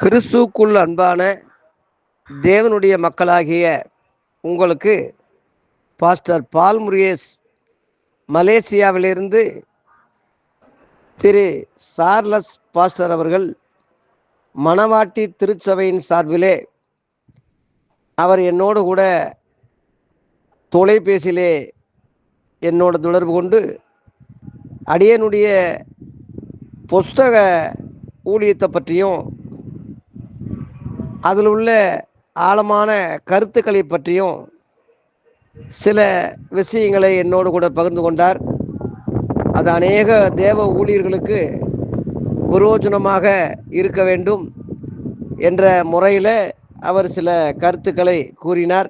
கிறிஸ்துவுக்குள் அன்பான தேவனுடைய மக்களாகிய உங்களுக்கு பாஸ்டர் பால் முரியேஸ் மலேசியாவிலிருந்து திரு சார்லஸ் பாஸ்டர் அவர்கள் மணவாட்டி திருச்சபையின் சார்பிலே அவர் என்னோடு கூட தொலைபேசியிலே என்னோட தொடர்பு கொண்டு அடியனுடைய புஸ்தக ஊழியத்தை பற்றியும் அதில் உள்ள ஆழமான கருத்துக்களை பற்றியும் சில விஷயங்களை என்னோடு கூட பகிர்ந்து கொண்டார். அது அநேக தேவ ஊழியர்களுக்கு பிரயோஜனமாக இருக்க வேண்டும் என்ற முறையில் அவர் சில கருத்துக்களை கூறினார்.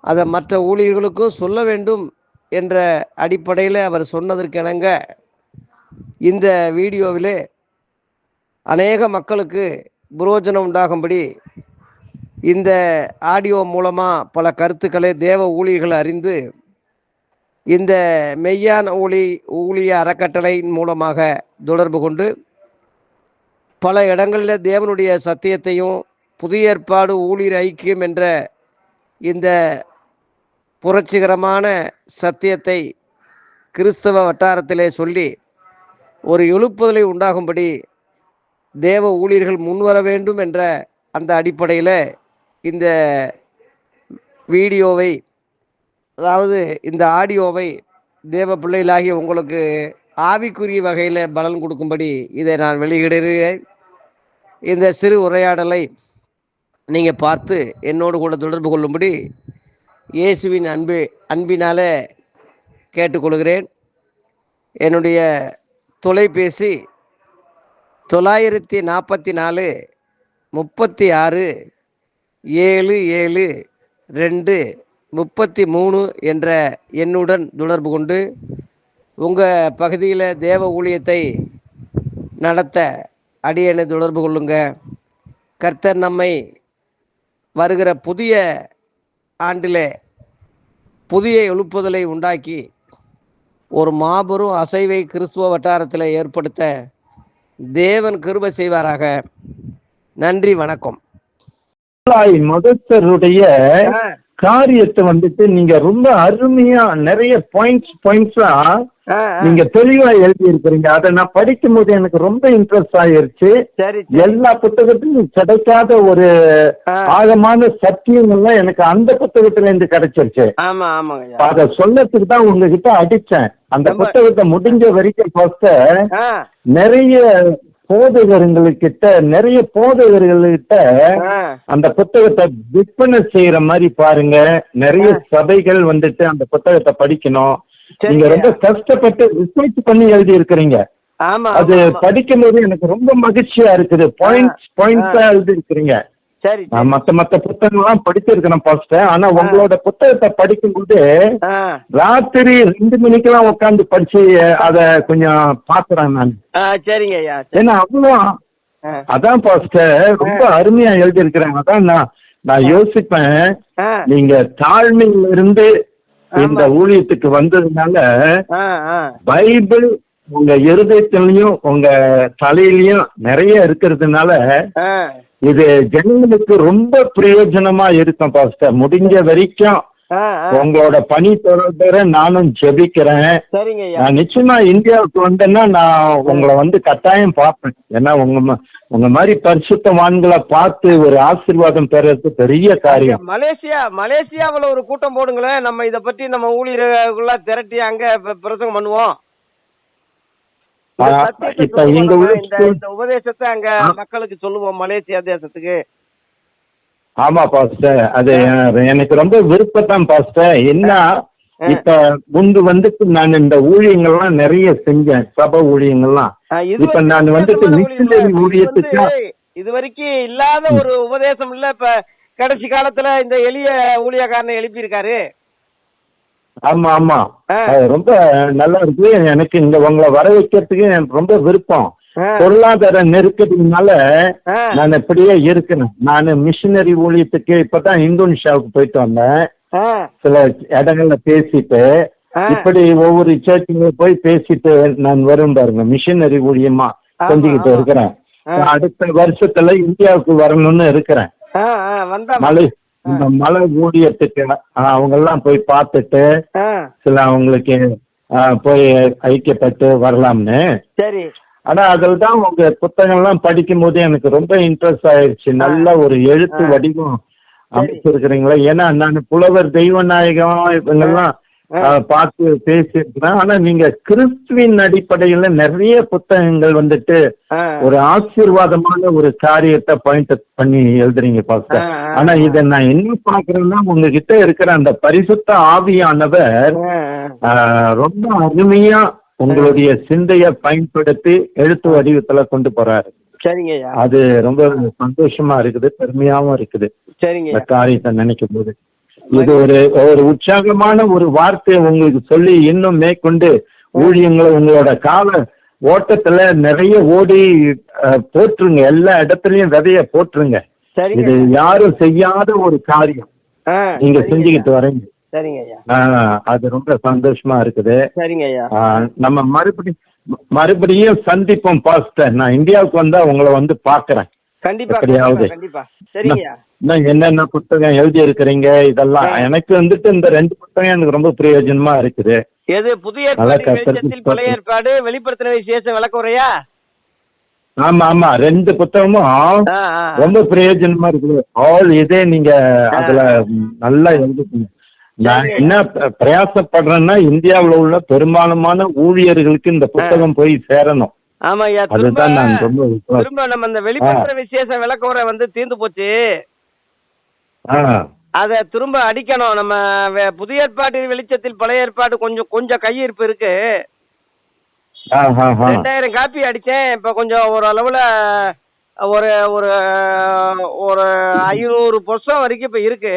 அதை மற்ற ஊழியர்களுக்கும் சொல்ல வேண்டும் என்ற அடிப்படையில் அவர் சொன்னதற்கிணங்க இந்த வீடியோவிலே அநேக மக்களுக்கு புரோஜனம் உண்டாகும்படி இந்த ஆடியோ மூலமாக பல கருத்துக்களை தேவ ஊழியர்கள் அறிந்து இந்த மெய்யான ஊழி ஊழிய அறக்கட்டளையின் மூலமாக தொடர்பு கொண்டு பல இடங்களில் தேவனுடைய சத்தியத்தையும் புதிய ஏற்பாடு ஊழியர் ஐக்கியம் என்ற இந்த புரட்சிகரமான சத்தியத்தை கிறிஸ்தவ வட்டாரத்திலே சொல்லி ஒரு எழுப்புதலை உண்டாகும்படி தேவ ஊழியர்கள் முன்வர வேண்டும் என்ற அந்த அடிப்படையில் இந்த வீடியோவை அதாவது இந்த ஆடியோவை தேவ பிள்ளைகளாகிய உங்களுக்கு ஆவிக்குரிய வகையில் பலன் கொடுக்கும்படி இதை நான் வெளியிடுகிறேன். இந்த சிறு உரையாடலை நீங்கள் பார்த்து என்னோடு கூட தொடர்பு கொள்ளும்படி இயேசுவின் அன்பு அன்பினால் கேட்டுக்கொள்கிறேன். என்னுடைய தொலைபேசி தொள்ளாயிரத்தி நாற்பத்தி நாலு முப்பத்தி ஆறு ஏழு ஏழு ரெண்டு முப்பத்தி மூணு என்ற எண்ணுடன் தொடர்பு கொண்டு உங்கள் பகுதியில் தேவ ஊழியத்தை நடத்த அடியனை தொடர்பு கொள்ளுங்க. கர்த்தர் நம்மை வருகிற புதிய ஆண்டிலே புதிய எழுப்புதலை உண்டாக்கி ஒரு மாபெரும் அசைவை கிறிஸ்துவ வட்டாரத்தில் ஏற்படுத்த தேவன் கிருபை செய்வாராக. நன்றி வணக்கம். மதத்தருடைய காரியத்தை வந்துட்டு நீங்க ரொம்ப அருமையா நிறைய பாயிண்ட்ஸ் பாயிண்ட்ஸா நீங்க தெளிவா எழுதி இருக்கிறீங்க அதை நான் படிக்கும் போது எனக்கு ரொம்ப இன்ட்ரெஸ்ட் ஆயிருச்சு. எல்லா புத்தகத்திலும் கிடைக்காத ஒரு. ஆழமான சத்தியங்கள்லாம் எனக்கு அந்த புத்தகத்துல இருந்து கிடைச்சிருச்சு. அத சொல்லத்துக்கு தான் உங்ககிட்ட அடிச்சேன் அந்த புத்தகத்தை முடிஞ்ச வரைக்கும் ஆ, நிறைய போதகருங்களுக்கிட்ட நிறைய போதகர்கள்கிட்ட அந்த புத்தகத்தை விற்பனை செய்யற மாதிரி பாருங்க. நிறைய சபைகள் வந்துட்டு அந்த புத்தகத்தை படிக்கணும். நீங்க ரொம்ப கஷ்டப்பட்டு ரிசர்ச் பண்ணி எழுதி இருக்கிறீங்க ஆமா அது ஆமா, ஆமா. படிக்கும் போது எனக்கு ரொம்ப மகிழ்ச்சியா இருக்குது. பாயிண்ட்ஸ் பாயிண்ட்ஸா எழுதி இருக்கிறீங்க சரி நான் மத்த மத்த புத்தகங்கள்லாம் படிச்சிருக்கிறேன் ஃபர்ஸ்ட் ஆனா உங்களோட புத்தகத்தை படிக்கும்போது ராத்திரி ரெண்டு மணிக்கெல்லாம் உட்காந்து படிச்சு அத கொஞ்சம் பாக்குறேன் நான். சரிங்க ஐயா ஏன்னா அவ்வளோ அதான் பாஸ்டர் ரொம்ப அருமையா எழுதியிருக்கிறேன். அதான் நான் நான் யோசிப்பேன். நீங்க தாழ்மையில இருந்து. இந்த ஊழியத்துக்கு வந்ததுனால. பைபிள் உங்க இருதயத்திலையும் உங்க தலையிலயும் நிறைய இருக்கிறதுனால இது ஜனங்களுக்கு ரொம்ப பிரயோஜனமா இருக்கும் பாஸ்டர். முடிஞ்ச வரைக்கும். உங்களோட பணி தொடர்புற நானும் ஜெபிக்கிறேன். நான் நிச்சயமா இந்தியாவுக்கு வந்தேன்னா நான் உங்களை வந்து கட்டாயம் பார்ப்பேன். ஏன்னா உங்க உங்க மாதிரி பரிசுத்தவான்களை பார்த்து ஒரு ஆசீர்வாதம் பெறது பெரிய காரியம். மலேசியா மலேசியாவுல ஒரு கூட்டம் போடுங்களேன். நம்ம இத பத்தி நம்ம ஊழியர்களுக்குள்ள திரட்டி அங்க பிரசங்கம் பண்ணுவோம். இப்ப எங்க இந்த உபதேசத்தை அங்க. மக்களுக்கு சொல்லுவோம் மலேசியா தேசத்துக்கு. ஆமா பாஸ்டர். அது எனக்கு ரொம்ப விருப்பம் பாஸ்டர். என்ன? இப்ப முன்பு வந்துட்டு நான் இந்த ஊழியங்கள்லாம் நிறைய செஞ்சேன் சபை ஊழியங்கள்லாம். ஆ, இது இப்ப நான் வந்துட்டு மிஷினரி. ஊழியத்துக்கு இது வரைக்கும் இல்லாத ஒரு உபதேசம் இல்ல. இப்ப கடைசி காலத்துல இந்த எளிய ஊழியக்காரனை எழுப்பியிருக்காரு. ஆமா ஆமா. ரொம்ப நல்லா இருக்கு. எனக்கு இங்க உங்களை வர வைக்கிறதுக்கு எனக்கு ரொம்ப விருப்பம். பொருளாதார நெருக்கடினால. நான் இப்படியே இருக்கிறேன் நான் மிஷினரி ஊழியத்துக்கு இப்பதான் இந்தோனேஷியாவுக்கு போயிட்டு வந்தேன். சில இடங்கள்ல பேசிட்டு. இப்படி ஒவ்வொரு சர்ச்சுங்க போய் பேசிட்டு நான் வரும் பாருங்க மிஷினரி ஊழியமா செஞ்சுக்கிட்டு. இருக்கிறேன். அடுத்த வருஷத்துல இந்தியாவுக்கு வரணும்னு இருக்கிறேன். மலை இந்த மலை ஊழியத்துக்கு அவங்க எல்லாம் போய் பார்த்துட்டு சில அவங்களுக்கு போய் ஐக்கியப்பட்டு வரலாம்னு. சரி. ஆனா அதில் தான் உங்க புத்தகம்லாம் படிக்கும் போது எனக்கு ரொம்ப இன்ட்ரெஸ்ட் ஆயிடுச்சு நல்ல ஒரு எழுத்து. வடிவம். அமைச்சிருக்கிறீங்களா? ஏன்னா நான் புலவர் தெய்வநாயகம் இவங்கெல்லாம் ஆ. ஆ, பார்த்து பேசியிருக்கிறேன். ஆனா நீங்க கிறிஸ்துவின் அடிப்படையில நிறைய புத்தகங்கள் வந்துட்டு ஒரு ஆசீர்வாதமான ஒரு காரியத்தை பாயிண்ட் பண்ணி எழுதுறீங்க பாஸ்டர் ஆனா இதை நான் என்ன பாக்குறேன்னா உங்ககிட்ட இருக்கிற அந்த பரிசுத்த ஆவியானவர் ரொம்ப அருமையா உங்களுடைய சிந்தைய பயன்படுத்தி எழுத்து வடிவத்துல கொண்டு போறாரு. அது ரொம்ப சந்தோஷமா இருக்குது பெருமையாவும் இருக்குது. சரிங்க. இந்த காரியத்தை நினைக்கும் போது இது ஒரு ஒரு உற்சாகமான ஒரு வார்த்தையை உங்களுக்கு சொல்லி இன்னும் மேற்கொண்டு ஊழியங்களை உங்களோட கால ஓட்டத்துல நிறைய ஓடி போட்டுருங்க எல்லா இடத்துலயும் விதைய போட்டுருங்க சரிங்க இது யாரும் செய்யாத ஒரு காரியம். நீங்க செஞ்சுக்கிட்டு. வரீங்க. அது ரொம்ப சந்தோஷமா இருக்குது. நம்ம மறுபடி மறுபடியும் சந்திப்போம் பாஸ்டர். நான் இந்தியாவுக்கு வந்தா உங்களை வந்து பாக்குறேன் கண்டிப்பா என்னென்ன புத்தகம் எழுதி இருக்கிறீங்க இதெல்லாம். எனக்கு வந்துட்டு இந்த ரெண்டு புத்தகம் எனக்கு ரொம்ப பிரயோஜனமா இருக்குது. எது புதிய பழைய. ஏற்பாடு வெளிப்படுத்தின விசேஷ விளக்குறையா ஆமா ஆமா. ரெண்டு புத்தகமும் ரொம்ப பிரயோஜனமா இருக்குது. ஆல் இதே நீங்க அதுல நல்லா எழுதிக்கீங்க. நான். என்ன பிரயாசப்படுறேன்னா இந்தியாவுல உள்ள பெரும்பாலுமான ஊழியர்களுக்கு இந்த புத்தகம் போய் சேரணும். ஆமா ஐயா திரும்ப. திரும்ப நம்ம இந்த வெளிப்படுத்துற விசேஷ விளக்குறை வந்து தீர்ந்து போச்சு. அத திரும்ப அடிக்கணும். நம்ம புதிய ஏற்பாட்டு வெளிச்சத்தில் பழைய ஏற்பாடு கொஞ்சம் கொஞ்சம் கையிருப்பு இருக்கு. ரெண்டாயிரம் காப்பி அடிச்சேன் இப்ப கொஞ்சம் ஒரு அளவுல ஒரு ஒரு ஒரு ஐநூறு புஸ்தகம் வரைக்கும் இப்ப இருக்கு.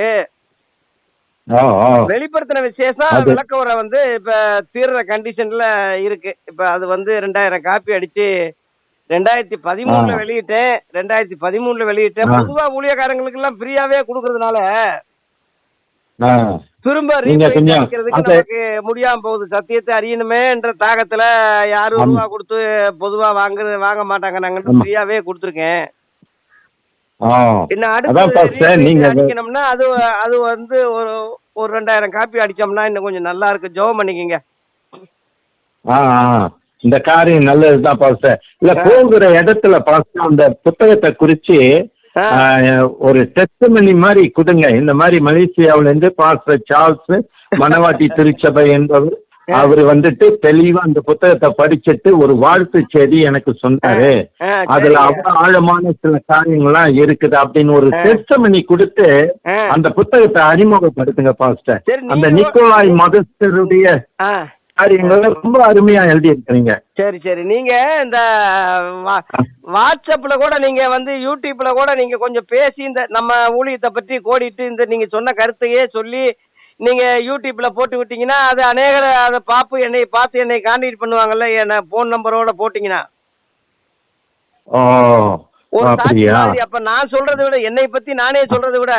வெளிப்படுத்தின விசேஷம் அது- விளக்கவரை வந்து இப்ப தீர்ற கண்டிஷன்ல இருக்கு இப்ப அது வந்து ரெண்டாயிரம் காப்பி அடிச்சு ரெண்டாயிரத்தி பதிமூணுல. வெளியிட்டேன் ரெண்டாயிரத்தி பதிமூணுல வெளியிட்டேன். பொதுவா ஊழியக்காரங்களுக்கு எல்லாம் ஃப்ரீயாவே கொடுக்கறதுனால திரும்ப நமக்கு முடியாம போகுது சத்தியத்தை அறியணுமே என்ற தாகத்துல யாரும். ரூபா கொடுத்து பொதுவா வாங்குறது வாங்க மாட்டாங்க நாங்க. ஃப்ரீயாவே கொடுத்துருக்கேன் அதான் அடுத்து நீங்க- அடிக்கணும்னா அது அது வந்து ஒரு ஒரு ரெண்டாயிரம் காப்பி அடிச்சோம்னா இன்னும் கொஞ்சம் நல்லா இருக்கு. ஜெபம் பண்ணிக்கங்க. இந்த காரியம் நல்லதுதான் பாஸ்டர் இல்ல போகிற இடத்துல பாஸ்டர் அந்த புத்தகத்தை குறிச்சு ஒரு டெஸ்ட் மணி மாதிரி கொடுங்க. இந்த மாதிரி மலேசியாவுல இருந்து பாஸ்டர் சார்ல்ஸ் மணவாட்டி திருச்சபை என்பவர் அவர் வந்துட்டு தெளிவா அந்த புத்தகத்தை படிச்சுட்டு ஒரு வாழ்த்து செய்தி எனக்கு சொன்னாரு. அதுல. அவ்வளவு ஆழமான சில காரியங்கள்லாம் இருக்குது அப்படின்னு ஒரு ஆ. டெஸ்ட் மணி கொடுத்து. அந்த புத்தகத்தை அறிமுகப்படுத்துங்க பாஸ்டர் அந்த நிக்கோலாய் மதஸ்தருடைய காரியங்களை ரொம்ப அருமையா எழுதி இருக்கிறீங்க சரி சரி. நீங்க இந்த வாட்ஸ்அப்ல கூட நீங்க வந்து யூடியூப்ல கூட நீங்க கொஞ்சம் பேசி இந்த நம்ம ஊழியத்தை பற்றி கோடிட்டு இந்த நீங்க சொன்ன கருத்தையே சொல்லி நீங்க யூடியூப்ல போட்டு விட்டீங்கன்னா அது அநேகர் அதை பாப்பு என்னை பார்த்து என்னை கான்டாக்ட் பண்ணுவாங்கல்ல என்ன போன் நம்பரோட போட்டீங்கன்னா ஒரு சாட்சி அப்படியா மாதிரி அப்ப நான் சொல்றதை விட என்னை பத்தி நானே சொல்றதை விட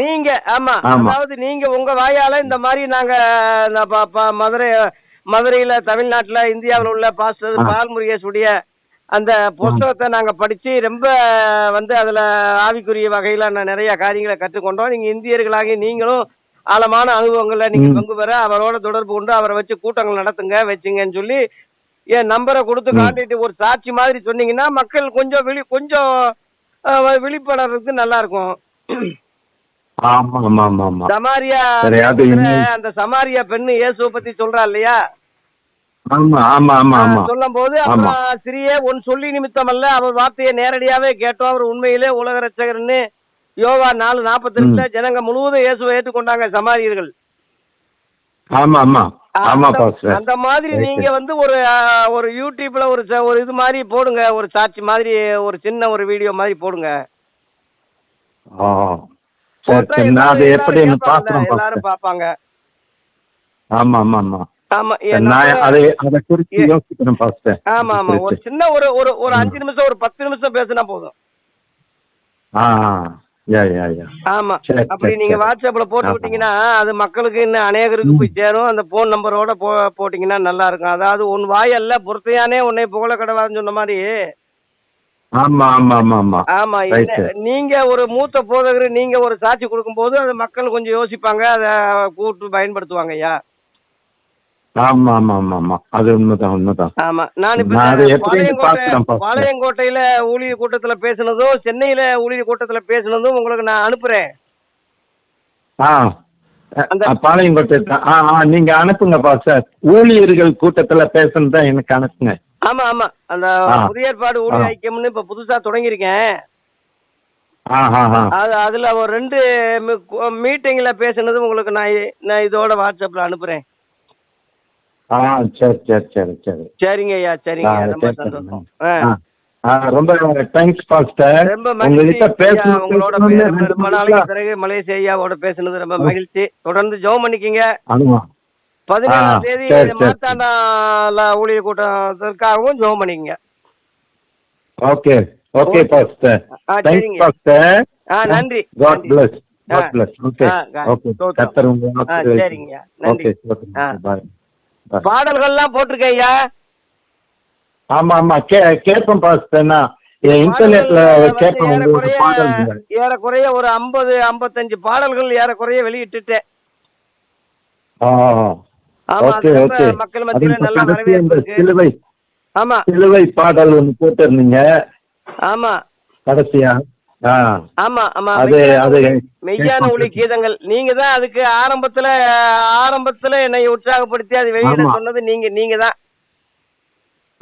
நீங்க ஆமா. அதாவது நீங்க உங்க வாயால இந்த மாதிரி நாங்க மதுரை மதுரையில தமிழ்நாட்டுல இந்தியாவுல உள்ள பாஸ்டர். பால் முருகேஷ் உடைய அந்த புஸ்தகத்தை நாங்க படிச்சு ரொம்ப வந்து அதுல ஆவிக்குரிய வகையில நான் நிறைய காரியங்களை கற்றுக்கொண்டோம் நீங்க இந்தியர்களாகி நீங்களும் ஆழமான அனுபவங்களை நீங்க ம். பங்கு பெற அவரோட தொடர்பு கொண்டு அவரை வச்சு கூட்டங்கள் நடத்துங்க வச்சுங்கன்னு சொல்லி என் நம்பரை கொடுத்து ம். காட்டிட்டு ஒரு சாட்சி மாதிரி சொன்னீங்கன்னா மக்கள் கொஞ்சம் விழி கொஞ்சம் அஹ், விழிப்புணர்வுக்கு நல்லா இருக்கும் சமாரியா அந்த சமாரியா பெண்ணு இயேசுவை பத்தி சொல்றா இல்லையா சொல்லும் போது சிறிய உன் சொல்லி நிமித்தம் அல்ல அவர் வார்த்தையை நேரடியாவே கேட்டோம். அவர் உண்மையிலே உலக ரட்சகர்னு யோவா நாலு நாற்பத்தி ரெண்டுல ஜனங்க முழுவதும் இயேசுவை ஏற்றுக்கொண்டாங்க சமாரியர்கள். ஆமா ஆமா. ஆமா அந்த- மாதிரி. நீங்க வந்து ஒரு ஒரு யூடியூப்ல ஒரு ஒரு இது மாதிரி போடுங்க. ஒரு சாட்சி மாதிரி ஒரு சின்ன ஒரு வீடியோ மாதிரி போடுங்க. எல்லாரும் பாப்பாங்க ஆமா ஆமா ஆமா. ஆமா ஆமா ஆமா ஒரு. சின்ன ஒரு ஒரு ஒரு. அஞ்சு நிமிஷம் ஒரு பத்து நிமிஷம் பேசினா போதும். ஆமா அப்படி நீங்க. வாட்ஸ்அப்ல போட்டு. விட்டீங்கன்னா அது மக்களுக்கு இன்னும் அநேகருக்கு போய் சேரும். அந்த போன் நம்பரோட போ போட்டீங்கன்னா நல்லா இருக்கும். அதாவது உன் வாயல்ல பொறுத்தையானே உன்னை புகழ கடவான்னு சொன்ன மாதிரி. ஆமா ஆமா ஆமா ஆமா. ஆமா நீங்க ஒரு மூத்த போதகர் நீங்க ஒரு சாட்சி கொடுக்கும்போது அது மக்கள் கொஞ்சம் யோசிப்பாங்க அதை கூட்டு பயன்படுத்துவாங்க ஐயா. ஆமா ஆமா ஆமா ஆமா அது உண்மைதான் உண்மைதான். ஆமா. நான் இப்ப. பாளையங்கோட்டையில ஊழியர் கூட்டத்துல பேசுனதும் சென்னையில ஊழியர் கூட்டத்துல பேசுனதும் உங்களுக்கு நான் அனுப்புறேன். ஆ. பாளையங்கோட்டை. ஆ ஆ நீங்க அனுப்புங்கப்பா சார். ஊழியர்கள் கூட்டத்துல பேசுனதா எனக்கு அனுப்புங்க. ஆமா ஆமா. அந்த. புதிய ஏற்பாடு ஊழியர். ஐக்கியம்னு இப்ப புதுசா தொடங்கியிருக்கேன். அது அதுல ஒரு ரெண்டு மீட்டிங்ல பேசுனது உங்களுக்கு நான் நான் இதோட வாட்ஸ்அப்ல அனுப்புறேன். ஆ சரி சரி சரி சரி சரிங்க ஐயா சரிங்க ரொம்ப. சந்தோஷம் ஆ, ரொம்ப தேங்க்ஸ் பாஸ்டர் ரொம்ப மகிழ்ச்சி உங்களோட ரொம்ப நாளைக்கு நாளா- பிறகு மலேசியா ஐயாவோட பேசுனது ரொம்ப மகிழ்ச்சி தொடர்ந்து ஜெபம் பண்ணிக்கிங்க பதினேழாம் தேதி. மாத்தாண்டால ஊழியர் கூட்டத்திற்காகவும் ஜெபம் பண்ணிக்கங்க okay okay. Pastor thanks. Pastor ஆ நன்றி God. Bless. God bless okay. Okay ஸ்தோத்திரம். கர்த்தர் உங்க ஆ ஆசீர்வதிக்கட்டும். சரிங்க நன்றி ஓகே. பாய் பாய் பாடல்கள்லாம் போட்டிருக்கேன் ஐயா ஆமா ஆமா. கே கேட்பேன் பாஸ்டர். நான் இன்டர்நெட்ல உங்களோட ஏறக்குறைய- பாடல்கள் ஏறக்குறைய ஒரு ஐம்பது ஐம்பத்தஞ்சு பாடல்கள் ஏறக்குறைய வெளியிட்டுட்டேன். மக்கள் மத்தியில நல்ல வரவேற்பு சிலுவை. ஆமா. சிலுவை பாடல் ஒன்று போட்டிருந்தீங்க. ஆமா. கடைசியா? ஆமா ஆமா அது மெய்யான ஒளி- கீதங்கள். நீங்க தான் அதுக்கு ஆரம்பத்துல ஆரம்பத்துல என்னை உற்சாகப்படுத்தி அது வெளியிட ஆமா. சொன்னது நீங்க நீங்க தான்.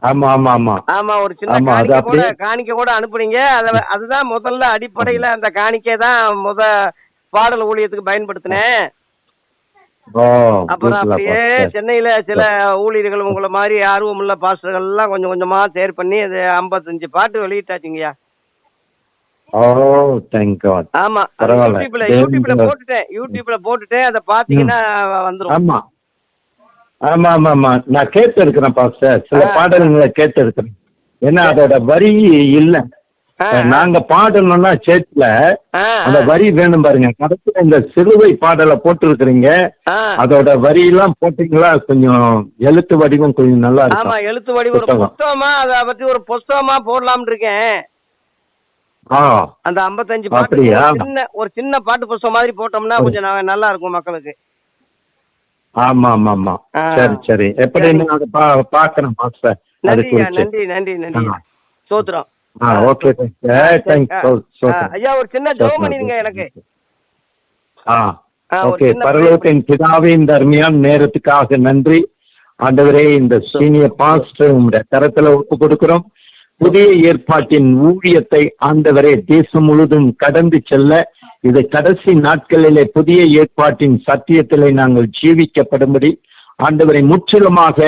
ஆமா ஆமா ஆமா. ஆமா ஒரு சின்ன காணிக்கை கூட காணிக்கை கூட அனுப்புனீங்க. அத அதுதான் முதல்ல அடிப்படையில அந்த காணிக்கை தான் முத பாடல் ஊழியத்துக்கு பயன்படுத்தினேன். அப்புறம் அப்படியே. சென்னையில சில ஊழியர்கள் உங்களை மாதிரி ஆர்வமுள்ள பாஸ்டர்கள் எல்லாம் கொஞ்சம் கொஞ்சமா தேர் பண்ணி அது ஐம்பத்தஞ்சு பாட்டு வெளியிட்டாச்சுங்கய்யா. ஓ தேங்க் காட் ஆமா. யூடியூப்ல போட்டுட்டேன் யூடியூப்ல போட்டுட்டேன் அதை பாத்தீங்கன்னா வந்துரும். ஆமா. ஆமா ஆமா ஆமா. நான் கேட்டு இருக்கிறேன் பாஸ்டர். சில. பாடல்களை கேட்டு இருக்கிறேன் ஏன்னா அதோட வரி இல்ல. நாங்க பாடணும்னா ஆ, அந்த வரி வேணும் பாருங்க. கடைசியில இந்த சிலுவை பாடலை போட்டிருக்கிறீங்க. ஆ. அதோட வரி எல்லாம் போட்டீங்களா? கொஞ்சம் எழுத்து வடிவம் கொஞ்சம் நல்லா ஆமா இருக்கும் எழுத்து வடி ஒரு புத்தகம். அதை பத்தி ஒரு புஸ்தகமா போடலாம்னு இருக்கேன். அந்த ஐம்பத்தஞ்சு பாட்டு சின்ன ஒரு சின்ன பாட்டு புஸ்தகம் மாதிரி போட்டோம்னா கொஞ்சம் நல்லா இருக்கும் மக்களுக்கு. ஆமா ஆமா ஆமா. சரி. சரி. எப்படி அதை பா பாக்குறேன் குறிச்சு நன்றி நன்றி நன்றி ஆ. ஓகே ஐயா ஒரு சின்ன ஜெபம் பண்ணிருங்க எனக்கு. ஆ ஓகே. பரலோகத்தின் பிதாவே இந்த அருமையான நேரத்துக்காக நன்றி. ஆண்டவரே இந்த சீனியர் பாஸ்டர் உங்களுடைய கரத்துல ஒப்பு கொடுக்கிறோம். புதிய ஏற்பாட்டின் ஊழியத்தை ஆண்டவரே தேசம் முழுதும் கடந்து செல்ல இது கடைசி நாட்களிலே புதிய ஏற்பாட்டின் சத்தியத்திலே நாங்கள் ஜீவிக்கப்படும்படி ஆண்டவரை முற்றிலுமாக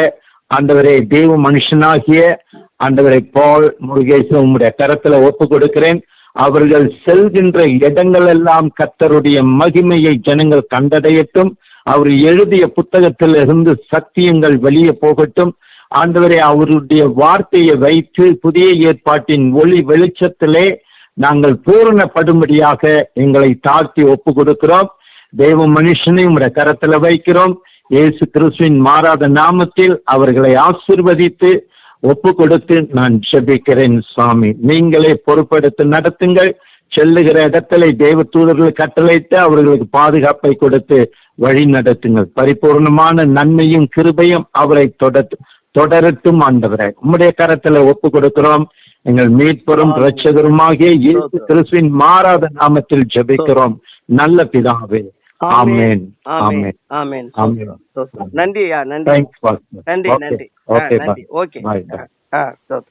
ஆண்டவரை தேவ மனுஷனாகிய ஆண்டவரை பால் முருகேச உம்முடைய கரத்துல ஒப்பு கொடுக்கிறேன். அவர்கள் செல்கின்ற இடங்கள் எல்லாம் கத்தருடைய மகிமையை ஜனங்கள் கண்டடையட்டும். அவர் எழுதிய புத்தகத்தில் இருந்து சத்தியங்கள் வெளியே போகட்டும். ஆண்டவரே அவருடைய வார்த்தையை வைத்து புதிய ஏற்பாட்டின் ஒளி வெளிச்சத்திலே நாங்கள் பூரணப்படும்படியாக எங்களை தாழ்த்தி ஒப்பு கொடுக்கிறோம் தெய்வ மனுஷனை உங்களுடைய கரத்துல வைக்கிறோம். இயேசு கிறிஸ்துவின் மாறாத நாமத்தில் அவர்களை ஆசிர்வதித்து ஒப்பு கொடுத்து நான் ஜெபிக்கிறேன் சுவாமி. நீங்களே பொறுப்பெடுத்து நடத்துங்கள். செல்லுகிற இடத்துல தெய்வ தூதர்கள் கட்டளையிட்டு அவர்களுக்கு பாதுகாப்பை கொடுத்து வழி நடத்துங்கள். பரிபூர்ணமான நன்மையும் கிருபையும் அவரை தொடர் தொடரட்டும் ஆண்டவரே. உம்முடைய கரத்துல ஒப்பு கொடுக்கிறோம் எங்கள் மீட்பெரும் இரட்சகருமாகிய இயேசு கிறிஸ்துவின் மாறாத நாமத்தில் ஜெபிக்கிறோம். நல்ல பிதாவே. ஆமென். ஆமென். ஆமென். நன்றி நன்றி. நன்றி நன்றி. ஓகே. ஓகே